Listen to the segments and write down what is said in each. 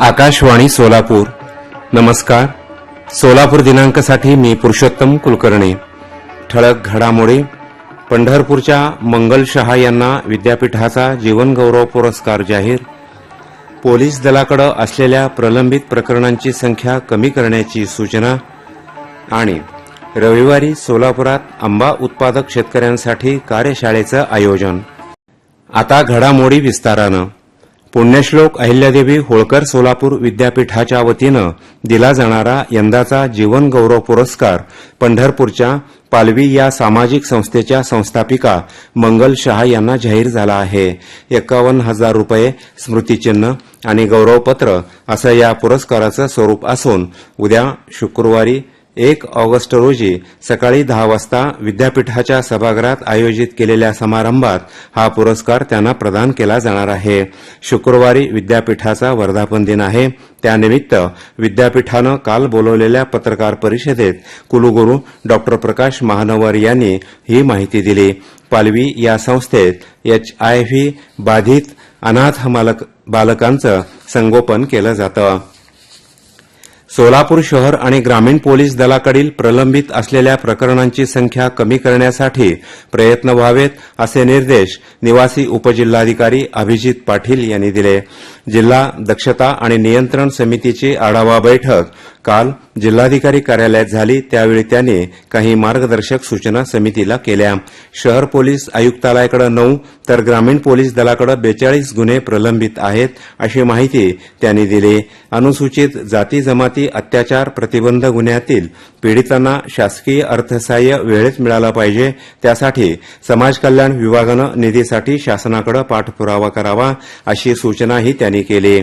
आकाशवाणी सोलापूर. नमस्कार. सोलापूर दिनांकासाठी मी पुरुषोत्तम कुलकर्णी. ठळक घडामोडी. पंढरपूरच्या मंगल शहा यांना विद्यापीठाचा जीवनगौरव पुरस्कार जाहीर. पोलीस दलाकडे असलेल्या प्रलंबित प्रकरणांची संख्या कमी करण्याची सूचना आणि रविवारी सोलापुरात आंबा उत्पादक शेतकऱ्यांसाठी कार्यशाळेचं आयोजन. आता घडामोडी विस्तारानं. पुण्यश्लोक अहिल्यादेवी होळकर सोलापूर विद्यापीठाच्या वतीनं दिला जाणारा यंदाचा जीवन गौरव पुरस्कार पंढरपूरच्या पालवी या सामाजिक संस्थेच्या संस्थापिका मंगल शहा यांना जाहीर झाला आहे. एकावन्न हजार रुपये स्मृतिचिन्ह आणि गौरवपत्र असं या पुरस्काराचं स्वरूप असून उद्या शुक्रवारी एक ऑगस्ट रोजी सकाळी दहा वाजता विद्यापीठाच्या सभागृहात आयोजित केलेल्या समारंभात हा पुरस्कार त्यांना प्रदान केला जाणार आहे. शुक्रवारी विद्यापीठाचा वर्धापन दिन आहे. त्यानिमित्त विद्यापीठानं काल बोलवलेल्या पत्रकार परिषदेत कुलगुरू डॉ. प्रकाश महानवर यांनी ही माहिती दिली. पालवी या संस्थेत एचआयव्ही बाधित अनाथ बालक- बालकांचं संगोपन केलं जातं. सोलापूर शहर आणि ग्रामीण पोलीस दलाकडील प्रलंबित असलेल्या प्रकरणांची संख्या कमी करण्यासाठी प्रयत्न व्हावेत असे निर्देश निवासी उपजिल्हाधिकारी अभिजित पाटील यांनी दिले. जिल्हा दक्षता आणि नियंत्रण समितीची आढावा बैठक काल जिल्हाधिकारी कार्यालयात झाली त्यावेळी त्याने काही मार्गदर्शक सूचना समितीला केल्या. शहर पोलीस आयुक्तालयाकडे नऊ तर ग्रामीण पोलीस दलाकडे बेचाळीस गुन्हे प्रलंबित आहेत अशी माहिती त्यांनी दिली. अनुसूचित जाती जमाती अत्याचार प्रतिबंध गुन्ह्यातील पीडितांना शासकीय अर्थसहाय्य वेळेत मिळालं पाहिजे त्यासाठी समाज कल्याण विभागानं निधीसाठी शासनाकडे पाठपुरावा करावा अशी सूचनाही त्यांनी केली.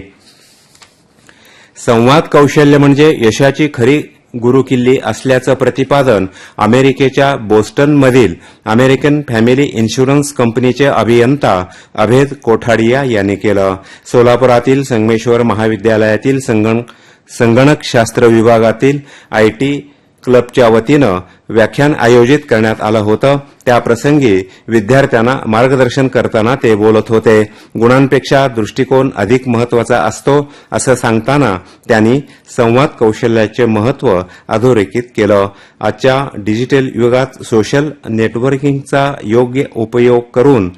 संवाद कौशल्य म्हणजे यशाची खरी गुरुकिल्ली असल्याचं प्रतिपादन अमेरिकेच्या बोस्टनमधील अमेरिकन फॅमिली इन्शुरन्स कंपनीचे अभियंता अभेद कोठाडिया यांनी केलं. सोलापुरातील संगमेश्वर महाविद्यालयातील संगण- संगणकशास्त्र विभागातील आयटी क्लबच्या वतीनं व्याख्यान आयोजित करण्यात आलं होतं. त्याप्रसंगी विद्यार्थ्यांना मार्गदर्शन करताना ते बोलत होते. गुणांपेक्षा दृष्टिकोन अधिक महत्त्वाचा असतो असं सांगताना त्यांनी संवाद कौशल्याचे महत्त्व अधोरेखित केलं. आजच्या डिजिटल युगात सोशल नेटवर्किंगचा योग्य उपयोग करून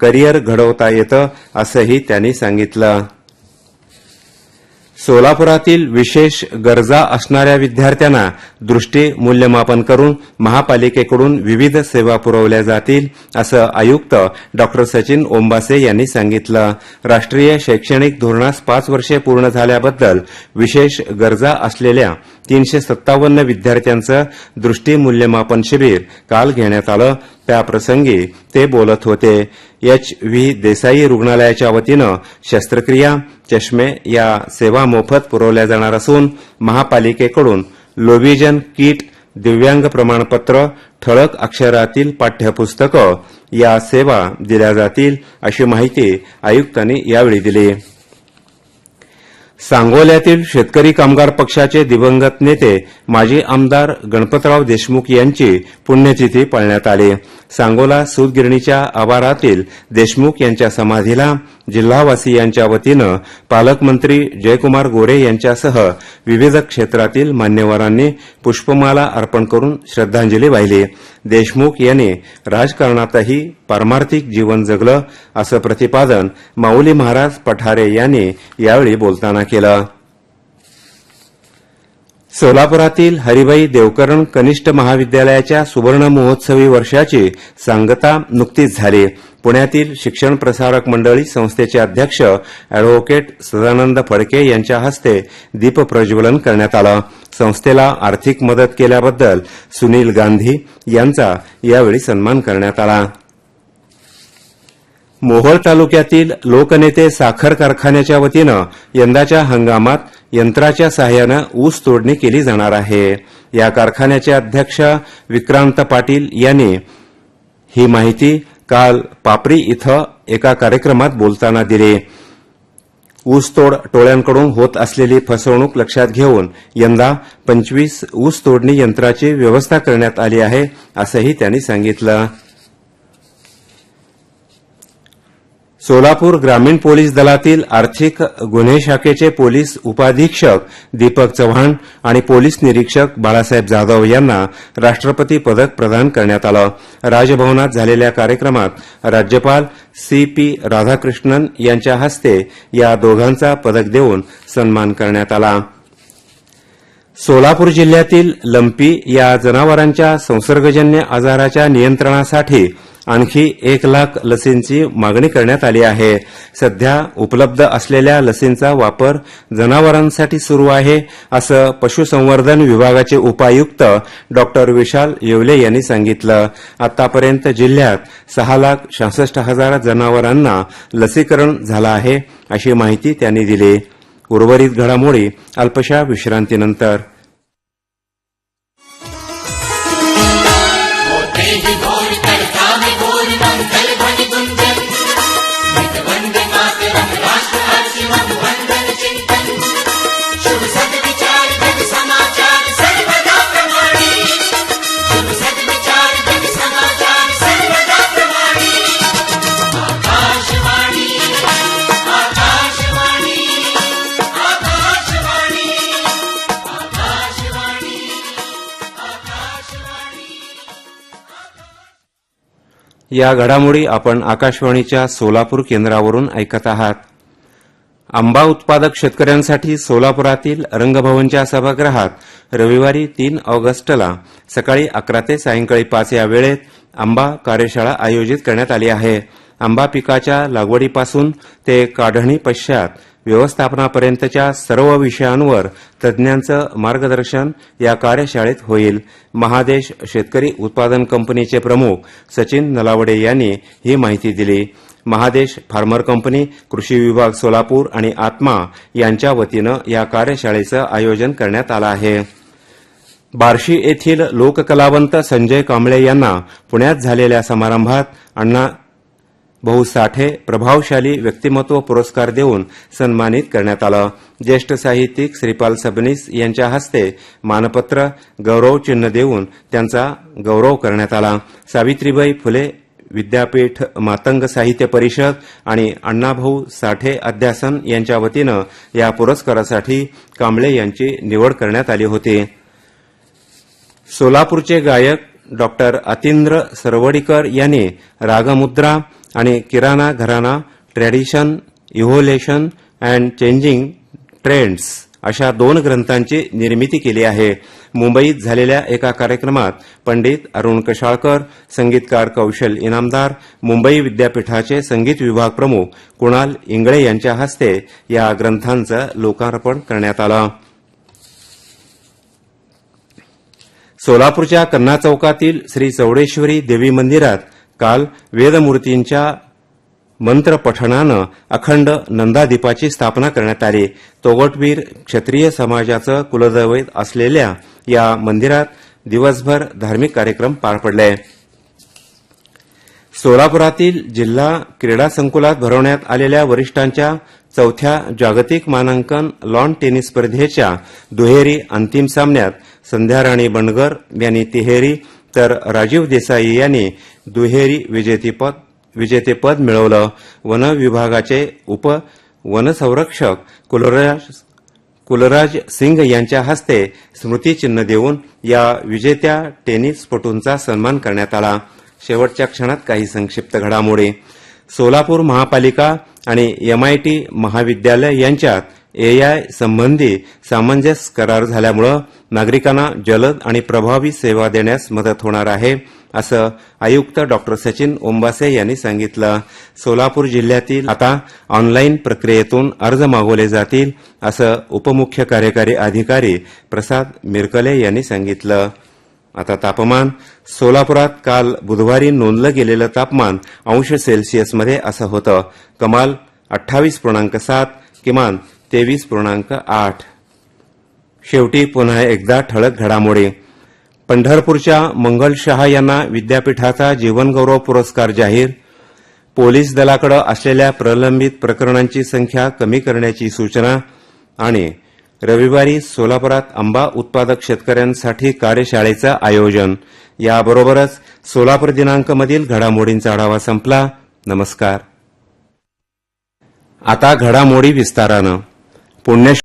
करिअर घडवता येतं असंही त्यांनी सांगितलं. सोलापुरातील विशेष गरजा असणाऱ्या विद्यार्थ्यांना दृष्टी मूल्यमापन करून महापालिकेकडून विविध सेवा पुरवल्या जातील असं आयुक्त डॉ. सचिन ओंबासे यांनी सांगितलं. राष्ट्रीय शैक्षणिक धोरणास पाच वर्षे पूर्ण झाल्याबद्दल विशेष गरजा असलेल्या तीनशे सत्तावन्न विद्यार्थ्यांचं दृष्टी मूल्यमापन शिबिर काल घेण्यात आलं. त्याप्रसंगी ते बोलत होते. एच. व्ही. देसाई रुग्णालयाच्या वतीनं शस्त्रक्रिया चष्मे या सेवा मोफत पुरवल्या जाणार असून महापालिकेकडून लोविजन किट दिव्यांग प्रमाणपत्र ठळक अक्षरातील पाठ्यपुस्तकं या सेवा दिल्या जातील अशी माहिती आयुक्तांनी यावेळी दिली. सांगोल्यातील शेतकरी कामगार पक्षाचे दिवंगत नेते माजी आमदार गणपतराव देशमुख यांची पुण्यतिथी पाळण्यात आली. सांगोला सूतगिरणीच्या आवारातील देशमुख यांच्या समाधीला जिल्हावासियांच्या वतीनं पालकमंत्री जयकुमार गोरे यांच्यासह विविध क्षेत्रातील मान्यवरांनी पुष्पमाला अर्पण करून श्रद्धांजली वाहिली. देशमुख यांनी राजकारणातही पारमार्थिक जीवन जगलं असं प्रतिपादन माऊली महाराज पठारे यांनी यावेळी बोलताना केलं. सोलापुरातील हरिभाई देवकरण कनिष्ठ महाविद्यालयाच्या सुवर्ण महोत्सवी वर्षाची सांगता नुकतीच झाली. पुण्यातील शिक्षण प्रसारक मंडळी संस्थेचे अध्यक्ष अॅडव्होकेट सदानंद फडके यांच्या हस्ते दीपप्रज्वलन करण्यात आलं. संस्थेला आर्थिक मदत केल्याबद्दल सुनील गांधी यांचा यावेळी सन्मान करण्यात आला. मोहोळ तालुक्यातील लोकनेते साखर कारखान्याच्या वतीनं यंदाच्या हंगामात यंत्राच्या सहाय्यानं ऊस तोडणी केली जाणार आहे. या कारखान्याचे अध्यक्ष विक्रांत पाटील यांनी ही माहिती काल पापरी इथं एका कार्यक्रमात बोलताना दिली. ऊसतोड टोळ्यांकडून होत असलेली फसवणूक लक्षात घेऊन यंदा पंचवीस ऊस तोडणी यंत्राची व्यवस्था करण्यात आली आहे असंही त्यांनी सांगितलं. सोलापूर ग्रामीण पोलीस दलातील आर्थिक गुन्हे शाखेचे पोलीस उपाधीक्षक दीपक चव्हाण आणि पोलीस निरीक्षक बाळासाहेब जाधव यांना राष्ट्रपती पदक प्रदान करण्यात आलं. राजभवनात झालेल्या कार्यक्रमात राज्यपाल सी पी राधाकृष्णन यांच्या हस्ते या दोघांचा पदक देऊन सन्मान करण्यात आला. सोलापूर जिल्ह्यातील लंपी या जनावरांच्या संसर्गजन्य आजाराच्या नियंत्रणासाठी आणखी एक लाख लसींची मागणी करण्यात आली आहे. सध्या उपलब्ध असलेल्या लसींचा वापर जनावरांसाठी सुरू आहे असं पशुसंवर्धन विभागाचे उपायुक्त डॉ विशाल येवले यांनी सांगितलं. आतापर्यंत जिल्ह्यात सहा लाख सहासष्ट हजार जनावरांना लसीकरण झालं आहे अशी माहिती त्यांनी दिली. उर्वरित घडामोडी अल्पशा विश्रांतीनंतर. या घडामोडी आपण आकाशवाणीच्या सोलापूर केंद्रावरून ऐकत आहात. आंबा उत्पादक शेतकऱ्यांसाठी सोलापुरातील रंगभवनच्या सभागृहात रविवारी तीन ऑगस्टला सकाळी अकरा ते सायंकाळी पाच या वेळेत आंबा कार्यशाळा आयोजित करण्यात आली आहे. आंबा पिकाच्या लागवडीपासून ते काढणी पश्चात व्यवस्थापनापर्यंतच्या सर्व विषयांवर तज्ज्ञांचं मार्गदर्शन या कार्यशाळेत होईल. महादेश शेतकरी उत्पादन कंपनीचे प्रमुख सचिन नलावडे यांनी ही माहिती दिली. महादेश फार्मर कंपनी कृषी विभाग सोलापूर आणि आत्मा यांच्या वतीनं या कार्यशाळेचं आयोजन करण्यात आलं आहे. बार्शी येथील लोककलावंत संजय कांबळे यांना पुण्यात झालेल्या समारंभात अण्णा भाऊ साठे प्रभावशाली व्यक्तिमत्व पुरस्कार देऊन सन्मानित करण्यात आलं. ज्येष्ठ साहित्यिक श्रीपाल सबनीस यांच्या हस्ते मानपत्र गौरव चिन्ह देऊन त्यांचा गौरव करण्यात आला. सावित्रीबाई फुले विद्यापीठ मातंग साहित्य परिषद आणि अण्णाभाऊ साठे अध्यासन यांच्या वतीनं या पुरस्कारासाठी कांबळे यांची निवड करण्यात आली होती. सोलापूरचे गायक डॉक्टर अतिंद्र सरवडीकर यांनी रागमुद्रा आणि Kirana gharana tradition evolution and changing trends अशा दोन ग्रंथांची निर्मिती केली आहे. मुंबईत झालेल्या एका कार्यक्रमात पंडित अरुण कशाळकर संगीतकार कौशल इनामदार मुंबई विद्यापीठाचे संगीत विभाग प्रमुख कुणाल इंगळे यांच्या हस्ते या ग्रंथांचं लोकार्पण करण्यात आलं. सोलापूरच्या कन्ना चौकातील श्री चौडेश्वरी देवी मंदिरात काल वेदमूर्तींच्या मंत्रपठणानं अखंड नंदादीपाची स्थापना करण्यात आली. तोगटवीर क्षत्रिय समाजाचं कुलदैवत असलेल्या या मंदिरात दिवसभर धार्मिक कार्यक्रम पार पडले. सोलापुरातील जिल्हा क्रीडा संकुलात भरवण्यात आलेल्या वरिष्ठांच्या चौथ्या जागतिक मानांकन लॉन टेनिस स्पर्धेच्या दुहेरी अंतिम सामन्यात संध्याराणी बनगर यांनी तिहेरी तर राजीव देसाई यांनी दुहेरी विजेतेपद विजेतेपद मिळवलं. वन विभागाचे उप वनसंरक्षक कुलराज कुलराज सिंग यांच्या हस्ते स्मृतिचिन्ह देऊन या विजेत्या टेनिसपटूंचा सन्मान करण्यात आला. शेवटच्या क्षणात काही संक्षिप्त घडामोडी. सोलापूर महापालिका आणि एमआयटी महाविद्यालय यांच्यात एआय संबंधी सामंजस्य करार झाल्यामुळे नागरिकांना जलद आणि प्रभावी सेवा देण्यास मदत होणार आहे असं आयुक्त डॉक्टर सचिन ओंबासे यांनी सांगितलं. सोलापूर जिल्ह्यातील आता ऑनलाईन प्रक्रियेतून अर्ज मागवले जातील असं उपमुख्य कार्यकारी अधिकारी प्रसाद मिरकले यांनी सांगितलं. आता तापमान सोलापुरात काल बुधवारी नोंदलं गेलेलं तापमान अंश सेल्सिअसमध्ये असं होतं. कमाल अठ्ठावीस पूर्णांक सात किमान तेवीस पूर्णांक आठ. शेवटी पुन्हा एकदा ठळक घडामोडी. पंढरपूरच्या मंगल शहा यांना विद्यापीठाचा जीवनगौरव पुरस्कार जाहीर. पोलीस दलाकडे असलेल्या प्रलंबित प्रकरणांची संख्या कमी करण्याची सूचना आणि रविवारी सोलापुरात आंबा उत्पादक शेतकऱ्यांसाठी कार्यशाळेचं आयोजन. याबरोबरच सोलापूर दिनांकमधील घडामोडींचा आढावा संपला. नमस्कार. आता घडामोडी विस्तारानं. पुण्यश्लोक